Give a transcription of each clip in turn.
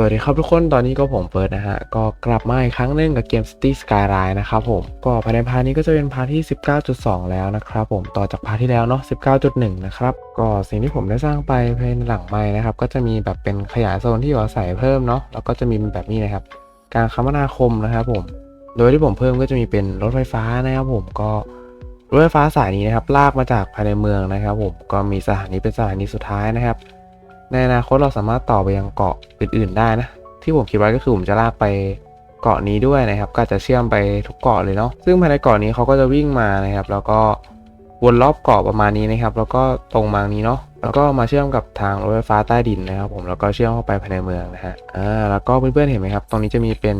สวัสดีครับทุกคน ตอนนี้ก็ผมเฟิร์สนะฮะ ก็กลับมาอีกครั้งหนึงกับเกม City Skyline นะครับผม ก็ภายในพาร์ทนี้ก็จะเป็นพาร์ทที่ 19.2 แล้วนะครับผม ต่อจากพาร์ทที่แล้วเนาะ 19.1 นะครับ ก็สิ่งที่ผมได้สร้างไปภายในหลังไม้นะครับ ก็จะมีแบบเป็นขยายโซนที่อยู่อาศัยเพิ่มเนาะ แล้วก็จะมีแบบนี้นะครับ การคมนาคมนะครับผม โดยที่ผมเพิ่มก็จะมีเป็นรถไฟฟ้านะครับผม ก็รถไฟฟ้าสายนี้นะครับ ลากมาจากภายในเมืองนะครับผม ก็มีสถานีเป็นสถานีสุดท้ายนะครับ ในอนาคตเราสามารถต่อไปยังเกาะอื่น ๆ ได้นะ ที่ผมคิดไว้ก็คือผมจะลากไปเกาะนี้ด้วยนะครับก็จะเชื่อมไปทุกเกาะเลยเนาะซึ่งภายในเกาะนี้เขาก็จะวิ่งมานะครับ แล้วก็วนรอบเกาะประมาณนี้นะครับ แล้วก็ตรงมานี้เนาะแล้วก็มาเชื่อมกับทางรถไฟฟ้าใต้ดินนะครับ ผมแล้วก็เชื่อมเข้าไปภายในเมืองนะฮะอ่าแล้วก็เพื่อนๆเห็นไหมครับ ตรงนี้จะมีเป็น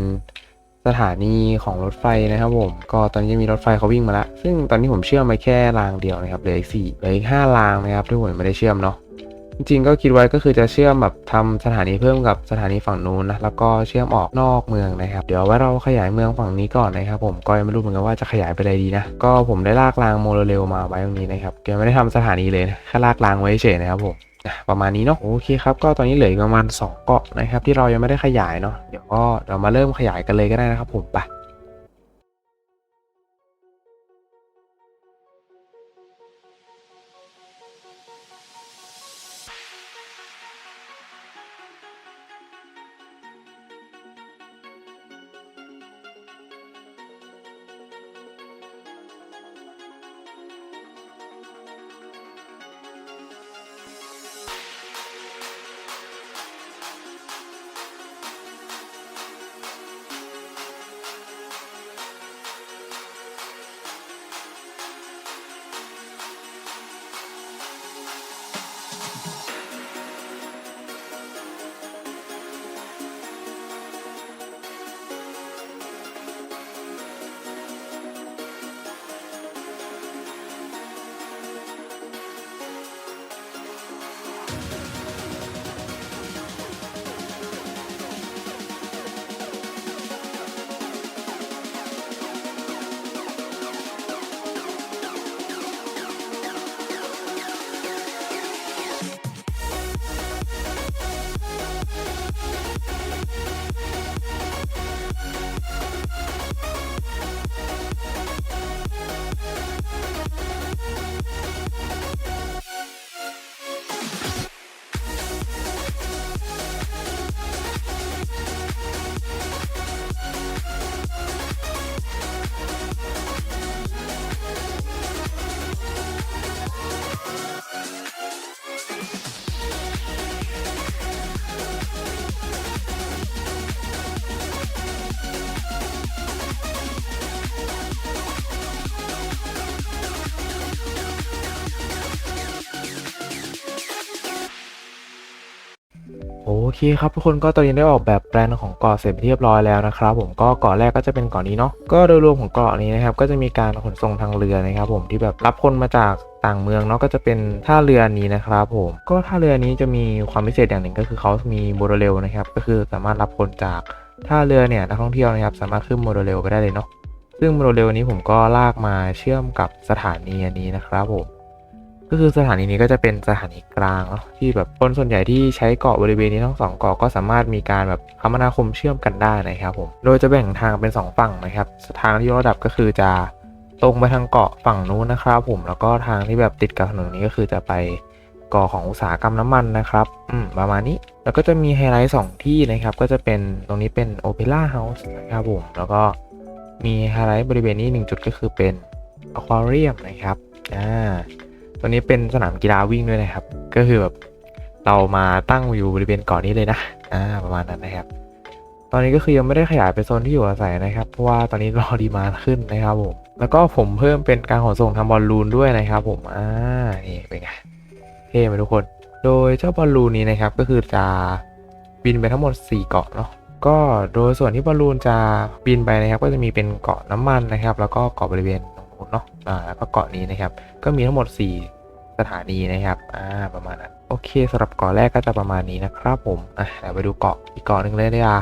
สถานีของรถไฟนะครับผมก็ตอนนี้จะมีรถไฟเขาวิ่งมาแล้วซึ่งตอนนี้ผมเชื่อมไปแค่รางเดียวนะครับเหลืออีกสี่เหลืออีกห้ารางนะครับที่ผมไม่ได้เชื่อมเนาะ จริงๆก็คิดไว้ก็คือจะเชื่อมแบบทำสถานีเพิ่มกับสถานีฝั่งนู้นนะแล้วก็เชื่อมออกนอกเมืองนะครับ เดี๋ยวไว้เราขยายเมืองฝั่งนี้ก่อนนะครับผมก็ยังไม่รู้เหมือนกันว่าจะขยายไปอะไรดีนะก็ผมได้ลากรางโมโนเรลมาไว้ตรงนี้นะครับแกไม่ได้ทำสถานีเลยนะแค่ลากรางไว้เฉยนะครับผมประมาณนี้เนาะโอเคครับก็ตอนนี้เหลืออีกประมาณสองเกาะนะครับที่เรายังไม่ได้ขยายเนาะเดี๋ยวก็เรามาเริ่มขยายกันเลยก็ได้นะครับผมไป เคครับทุกคนก็ตอนนี้ได้ออกแบบแปลนของเกาะเสร็จเรียบร้อยแล้วนะครับผมก็เกาะแรกก็จะเป็นเกาะนี้เนาะก็โดยรวมของเกาะนี้นะครับก็จะมีการขนส่งทางเรือนะครับผมที่แบบรับคนมาจากต่างเมืองเนาะก็จะเป็นท่าเรือนี้นะครับผมก็ท่าเรือนี้จะมีความพิเศษอย่างหนึ่งก็คือเขามีโมโนเรลนะครับก็คือสามารถรับคนจากท่าเรือเนี่ยนักท่องเที่ยวนะครับสามารถขึ้นโมโนเรลไปได้เลยเนาะซึ่งโมโนเรลนี้ผมก็ลากมาเชื่อมกับสถานีอันนี้นะครับผม ก็คือสถานีนี้ก็จะเป็นสถานีกลางเนาะที่แบบคนส่วนใหญ่ที่ใช้เกาะบริเวณนี้ทั้งสองเกาะก็สามารถมีการแบบคมนาคมเชื่อมกันได้นะครับผมโดยจะแบ่งทางเป็นสองฝั่งนะครับทางที่ระดับก็คือจะตรงไปทางเกาะฝั่งนู้นนะครับผมแล้วก็ทางที่แบบติดกับถนนนี้ก็คือจะไปเกาะของอุตสาหกรรมน้ำมันนะครับ อืม ประมาณนี้ แล้วก็จะมีไฮไลท์สองที่นะครับ ก็จะเป็นตรงนี้เป็นโอเปร่าเฮาส์นะครับผม แล้วก็มีไฮไลท์บริเวณนี้หนึ่งจุดก็คือเป็นอควาเรียมนะครับ อ่า ตัวนี้เป็นสนามกีฬาวิ่งด้วยนะครับ ก็คือแบบเรามาตั้งอยู่บริเวณเกาะนี้เลยนะอ่าประมาณนั้นนะครับ ตอนนี้ก็คือยังไม่ได้ขยายไปโซนที่อยู่อาศัยนะครับ เพราะว่าตอนนี้รอดีมาขึ้นนะครับผม แล้วก็ผมเพิ่มเป็นการขนส่งทางบอลลูนด้วยนะครับ ผม อ่า นี่เป็นไง เท่ไหมทุกคน โดยเจ้าบอลลูนนี้นะครับ ก็คือจะบินไปทั้งหมด 4 เกาะเนาะ ก็โดยส่วนที่บอลลูนจะบินไปนะครับ ก็จะมีเป็นเกาะน้ำมันนะครับ แล้วก็เกาะบริเวณ เนาะอ่าแล้วก็เกาะนี้นะครับ ก็มีทั้งหมด 4 สถานีนะครับอ่าประมาณนั้นโอเคสำหรับเกาะแรกก็จะประมาณนี้นะครับผมอะเดี๋ยวไปดูเกาะอีกเกาะหนึ่งเลยดีกว่า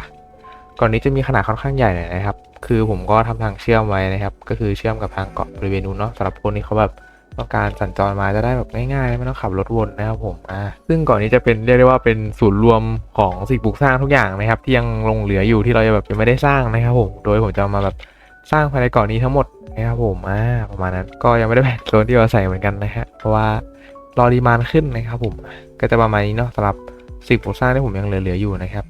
เกาะนี้จะมีขนาดค่อนข้างใหญ่หน่อยนะครับ คือผมก็ทำทางเชื่อมไว้นะครับ ก็คือเชื่อมกับทางเกาะบริเวณนู้นเนาะสำหรับคนที่เขาแบบต้องการสัญจรมาจะได้แบบง่ายๆไม่ต้องขับรถวนนะครับผมอ่าซึ่งก่อนนี้จะเป็นเรียกได้ว่าเป็นศูนย์รวมของสิ่งปลูกสร้างทุกอย่างนะครับ ที่ยังลงเหลืออยู่ที่เราจะแบบยังไม่ได้สร้างนะครับผมโดยผมจะมาแบบ สร้างภายในเกาะนี้ทั้งหมดนะครับผมอ่าประมาณนั้นก็ยังไม่ได้แบ่งโซนที่เราใส่เหมือนกันนะฮะเพราะว่ารอดีมานขึ้นนะครับผมก็จะประมาณนี้เนาะสำหรับสิ่งปลูกสร้างที่ผมยังเหลือๆอยู่นะครับ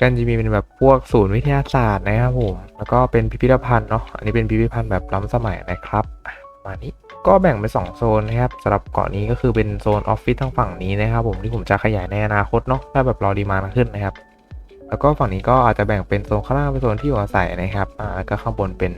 กันจะมีเป็นแบบพวกศูนย์วิทยาศาสตร์นะครับผมแล้วก็เป็นพิพิธภัณฑ์เนาะอันนี้เป็นพิพิธภัณฑ์แบบล้ำสมัยนะครับประมาณนี้ก็แบ่งเป็น2โซนนะครับสำหรับเกาะนี้ก็คือเป็นโซนออฟฟิศทางฝั่งนี้นะครับผมที่ผมจะขยายในอนาคตเนาะถ้าแบบรอดีมานขึ้นนะครับ แล้วก็ฝั่งนี้ก็อาจจะแบ่งเป็นโซนข้างล่างเป็นโซนที่อยู่อาศัยนะครับอ่าก็ข้างบนเป็น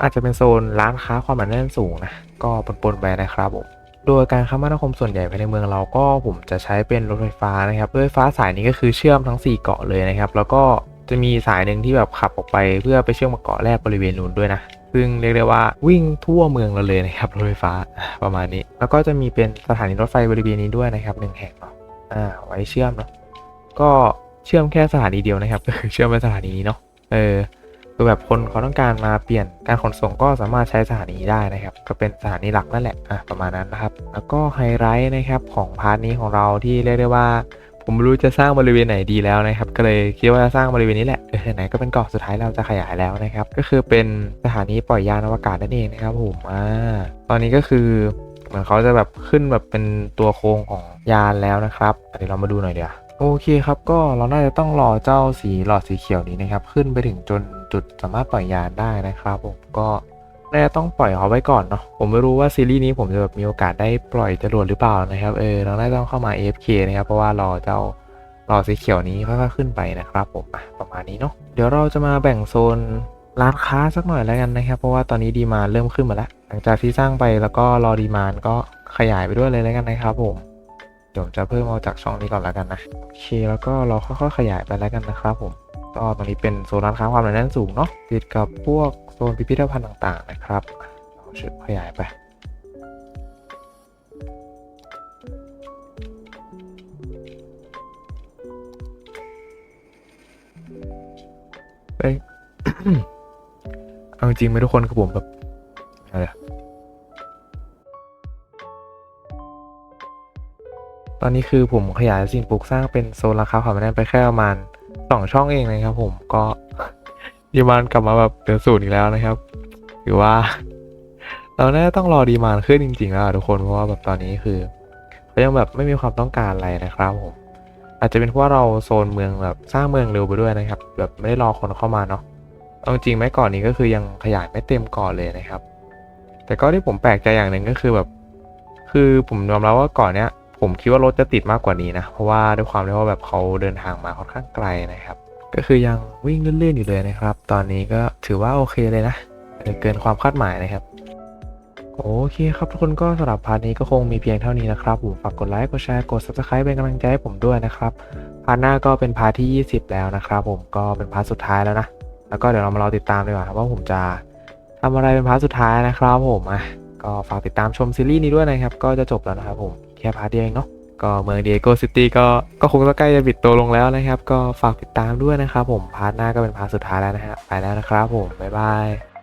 อาจจะเป็นโซนร้านค้าความหนาแน่นสูงนะก็ปนๆไปนะครับผมโดยการคมนาคมส่วนใหญ่ภายในเมืองเราก็ผมจะใช้เป็นรถไฟฟ้านะครับรถไฟฟ้าสายนี้ก็คือเชื่อมทั้ง 4 เกาะเลยนะครับ แล้วก็จะมีสายหนึ่งที่แบบขับออกไปเพื่อไปเชื่อมกับเกาะแรกบริเวณนู้นด้วยนะ ซึ่งเรียกได้ว่าวิ่งทั่วเมืองเราเลยนะครับรถไฟฟ้าประมาณนี้ แล้วก็จะมีเป็นสถานีรถไฟบริเวณนี้ด้วยนะครับหนึ่งแห่งเนาะอ่าไว้เชื่อมเนาะก็ เชื่อมแค่สถานีเดียวนะครับก็คือเชื่อมไปสถานีนี้เนาะเออคือแบบคนเขาต้องการมาเปลี่ยนการขนส่งก็สามารถใช้สถานีได้นะครับ ก็เป็นสถานีหลักนั่นแหละอะประมาณนั้นนะครับ แล้วก็ไฮไลท์นะครับของพาร์ทนี้ของเราที่เรียกได้ว่า ผมไม่รู้จะสร้างบริเวณไหนดีแล้วนะครับ ก็เลยคิดว่าจะสร้างบริเวณนี้แหละเออไหนก็เป็นเกาะสุดท้ายเราจะขยายแล้วนะครับ ก็คือเป็นสถานีปล่อยยานอวกาศนั่นเองนะครับผมอ่าตอนนี้ก็คือเหมือนเขาจะแบบขึ้นแบบเป็นตัวโครงของยานแล้วนะครับเดี๋ยวเรามาดูหน่อยเดี๋ยว โอเคครับก็เราน่าจะต้องรอเจ้าสีหลอดสีเขียวนี้นะครับ ขึ้นไปถึงจนจุดสามารถปล่อยยานได้นะครับผมก็น่าจะต้องปล่อยเขาไว้ก่อนเนาะผมไม่รู้ว่าซีรีส์นี้ผมจะแบบมีโอกาสได้ปล่อยจรวดหรือเปล่านะครับเออเราน่าจะต้องเข้ามา AFK นะครับเพราะว่ารอเจ้าหลอดสีเขียวนี้ค่อยๆขึ้นไปนะครับผมประมาณนี้เนาะเดี๋ยวเราจะมาแบ่งโซนร้านค้าสักหน่อยแล้วกันนะครับ เพราะว่าตอนนี้ดีมาเริ่มขึ้นมาแล้ว หลังจากที่สร้างไปแล้วก็รอดีมานก็ขยายไปด้วยเลยแล้วกันนะครับผม ดี๋ยวผมจะเพิ่มเอาจากช่องนี้ก่อนแล้วกันนะโอเคแล้วก็เราค่อยๆขยายไปแล้วกันนะครับผมก็ตรงนี้เป็นโซนร้านค้าความหนาแน่นสูงเนาะติดกับพวกโซนพิพิธภัณฑ์ต่างๆนะครับเราชุดขยายไปเอ้ยเอาจริงไหมทุกคนคือผมแบบอะไร ตอนนี้คือผมขยายสิ่งปลูกสร้างเป็นโซนราคาความแน่นไปแค่ประมาณสองช่องเองนะครับผมก็ดีมานกลับมาแบบเหลือศูนย์อีกแล้วนะครับถือว่า เราน่าจะต้องรอดีมานขึ้นจริงๆแล้วทุกคนเพราะว่าแบบตอนนี้คือเขายังแบบไม่มีความต้องการอะไรนะครับผมอาจจะเป็นเพราะเราโซนเมืองแบบสร้างเมืองเร็วไปด้วยนะครับ แบบไม่ได้รอคนเข้ามาเนาะเอาจริงไหมก่อนนี้ก็คือยังขยายไม่เต็มก่อนเลยนะครับ แต่ก็ที่ผมแปลกใจอย่างหนึ่งก็คือแบบ คือผมยอมรับว่าก่อนเนี้ย ผมคิดว่ารถจะติดมากกว่านี้นะ เพราะว่าด้วยความที่ว่าแบบเขาเดินทางมาค่อนข้างไกลนะครับ ก็คือยังวิ่งเลื่อนๆอยู่เลยนะครับ ตอนนี้ก็ถือว่าโอเคเลยนะเกินความคาดหมายนะครับโอเคครับทุกคนก็สำหรับพาร์ทนี้ก็คงมีเพียงเท่านี้นะครับผมฝากกดไลค์กดแชร์กด subscribe เป็นกำลังใจให้ผมด้วยนะครับพาร์ทหน้าก็เป็นพาร์ทที่ 20 แล้วนะครับผมก็เป็นพาร์ทสุดท้ายแล้วนะแล้วก็เดี๋ยวเรามารอติดตามดีกว่าครับว่าผมจะทำอะไรเป็นพาร์ทสุดท้ายนะครับผมอะก็ฝากติดตามชมซีรีส์นี้ด้วยนะครับ ก็จะจบแล้วนะครับผม ค่พาร์ทเดียวเองเนาะก็เมืองเดียโกซิตี้ก็ก็คงจะใกล้จะบิดตัวลงแล้วนะครับ ก็ฝากติดตามด้วยนะครับผมพาร์ทหน้าก็เป็นพาร์ทสุดท้ายแล้วนะฮะไปแล้วนะครับผมบ๊ายบาย